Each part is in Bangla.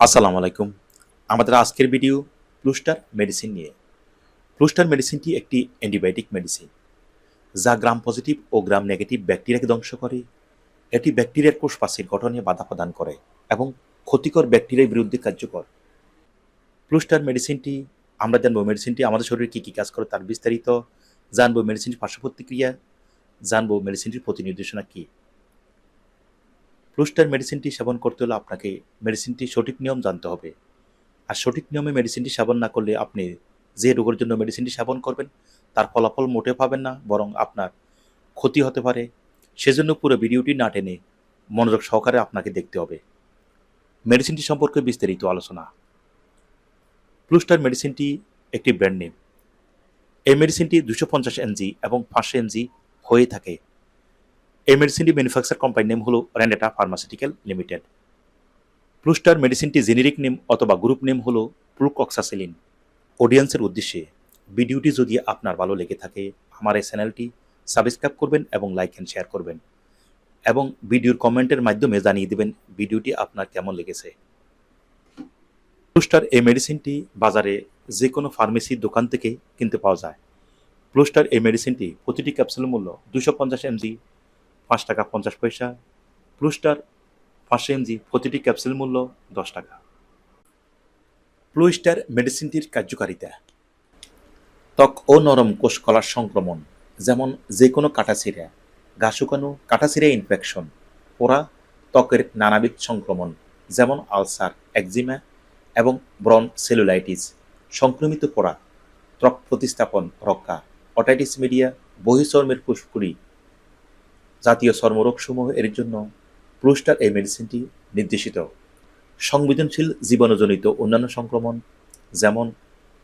আসসালামু আলাইকুম। আমাদের আজকের ভিডিও প্লুস্টার মেডিসিন নিয়ে। প্লুস্টার মেডিসিনটি একটি অ্যান্টিবায়োটিক মেডিসিন, যা গ্রাম পজিটিভ ও গ্রাম নেগেটিভ ব্যাকটেরিয়াকে ধ্বংস করে। এটি ব্যাকটেরিয়ার কোষপাশের গঠনে বাধা প্রদান করে এবং ক্ষতিকর ব্যাকটেরিয়ার বিরুদ্ধে কার্যকর। প্লুস্টার মেডিসিনটি, আমরা জানব মেডিসিনটি আমাদের শরীরে কী কী কাজ করে তার বিস্তারিত। জানব মেডিসিনটির পার্শ্ব প্রতিক্রিয়া। জানব মেডিসিনটির প্রতি নির্দেশনা কী। প্লুস্টার মেডিসিনটি সেবন করতে হলে আপনাকে মেডিসিনটি সঠিক নিয়ম জানতে হবে। আর সঠিক নিয়মে মেডিসিনটি সেবন না করলে আপনি যে রোগের জন্য মেডিসিনটি সেবন করবেন, তার ফলাফল মোটে পাবেন না, বরং আপনার ক্ষতি হতে পারে। সেজন্য পুরো ভিডিওটি না টেনে মনোযোগ সহকারে আপনাকে দেখতে হবে। মেডিসিনটি সম্পর্কে বিস্তারিত আলোচনা। প্লুস্টার মেডিসিনটি একটি ব্র্যান্ড নেম। এই মেডিসিনটি দুশো পঞ্চাশ এনজি এবং পাঁচশো এনজি হয়ে থাকে। এই মেডিসিনটি ম্যানুফ্যাকচার কোম্পানির নেম হলো র্যান্ডেটা ফার্মাসিউটিক্যাল লিমিটেড। প্লুস্টার মেডিসিনটি জেনেরিক নেম অথবা গ্রুপ নেম হলো প্রুকক্সাসিলিন অডিয়েন্সের উদ্দেশ্যে ভিডিওটি যদি আপনার ভালো লেগে থাকে, আমার এই চ্যানেলটি সাবস্ক্রাইব করবেন এবং লাইক অ্যান্ড শেয়ার করবেন। এবং ভিডিওর কমেন্টের মাধ্যমে জানিয়ে দেবেন ভিডিওটি আপনার কেমন লেগেছে। প্লুস্টার এই মেডিসিনটি বাজারে যে কোনো ফার্মেসির দোকান থেকে কিনতে পাওয়া যায়। প্লুস্টার এই মেডিসিনটি প্রতিটি ক্যাপসুলের মূল্য দুশো পঞ্চাশ এমজি পাঁচ টাকা পঞ্চাশ পয়সা প্লুস্টার পাঁচশো এমজি, প্রতিটি ক্যাপসুল মূল্য দশ টাকা। প্লুস্টার মেডিসিনটির কার্যকারিতা। ত্বক ও নরম কোষ কলার সংক্রমণ, যেমন যে কোনো কাটাছিড়া গা শুকানো কাটাছিড়া ইনফেকশন পোড়া, ত্বকের নানাবিধ সংক্রমণ, যেমন আলসার, একজিমা এবং ব্রন সেলুলাইটিস, সংক্রমিত পোড়া, ত্বক প্রতিস্থাপন রক্ষা অটাইটিস মিডিয়া, বহিঃচর্মের ফুসফুরি জাতীয় চর্মরোগসমূহ এর জন্য প্লুস্টার এই মেডিসিনটি নির্দেশিত। সংবেদনশীল জীবাণুজনিত অন্যান্য সংক্রমণ, যেমন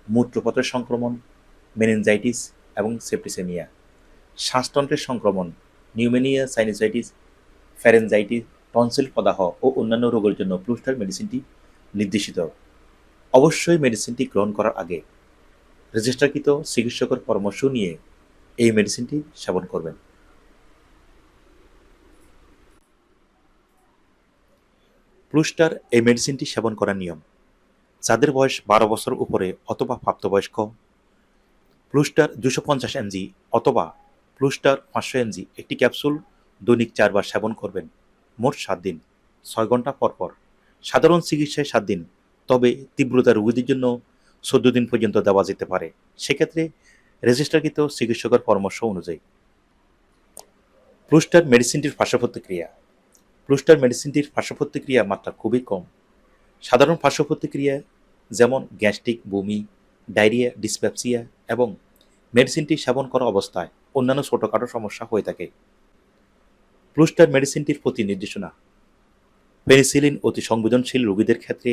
মূত্রপথের সংক্রমণ মেনেঞ্জাইটিস এবং সেপ্টিসেমিয়া শ্বাসতন্ত্রের সংক্রমণ নিউমেনিয়া সাইনোসাইটিস ফ্যারেনজাইটিস টনসিল প্রদাহ ও অন্যান্য রোগের জন্য প্লুস্টার মেডিসিনটি নির্দেশিত। অবশ্যই মেডিসিনটি গ্রহণ করার আগে রেজিস্টারকৃত চিকিৎসকের পরামর্শ নিয়ে এই মেডিসিনটি সেবন করবেন। প্লুস্টার এই মেডিসিনটি সেবন করার নিয়ম। যাদের বয়স বারো বছর উপরে অথবা প্রাপ্তবয়স্ক প্লুস্টার দুশো পঞ্চাশ এমজি অথবা প্লুস্টার পাঁচশো এমজি একটি ক্যাপসুল দৈনিক চারবার সেবন করবেন, মোট সাত দিন, ছয় ঘণ্টা পর পর। সাধারণ চিকিৎসায় সাত দিন, তবে তীব্রতা রোগীদের জন্য চোদ্দ দিন পর্যন্ত দেওয়া যেতে পারে। সেক্ষেত্রে রেজিস্টারকৃত চিকিৎসকের পরামর্শ অনুযায়ী। প্লুস্টার মেডিসিনটির পার্শ্ব প্রতিক্রিয়া। প্লুস্টার মেডিসিনটির পার্শ্ব প্রতিক্রিয়া মাত্রা খুবই কম। সাধারণ পার্শ্ব প্রতিক্রিয়া যেমন গ্যাস্ট্রিক, বমি, ডায়রিয়া, ডিসপ্যাপসিয়া এবং মেডিসিনটি সেবন করা অবস্থায় অন্যান্য ছোটোখাটো সমস্যা হয়ে থাকে। প্লুস্টার মেডিসিনটির প্রতি নির্দেশনা। পেনিসিলিন অতি সংবেদনশীল রোগীদের ক্ষেত্রে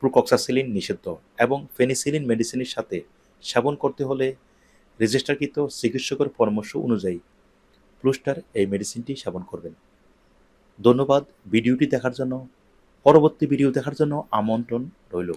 প্রুকক্সাসিলিন নিষিদ্ধ এবং পেনিসিলিন মেডিসিনের সাথে সেবন করতে হলে রেজিস্টারকৃত চিকিৎসকের পরামর্শ অনুযায়ী প্লুস্টার এই মেডিসিনটি সেবন করবেন। ধন্যবাদ ভিডিওটি দেখার জন্য পরবর্তী ভিডিও দেখার জন্য আমন্ত্রণ রইল।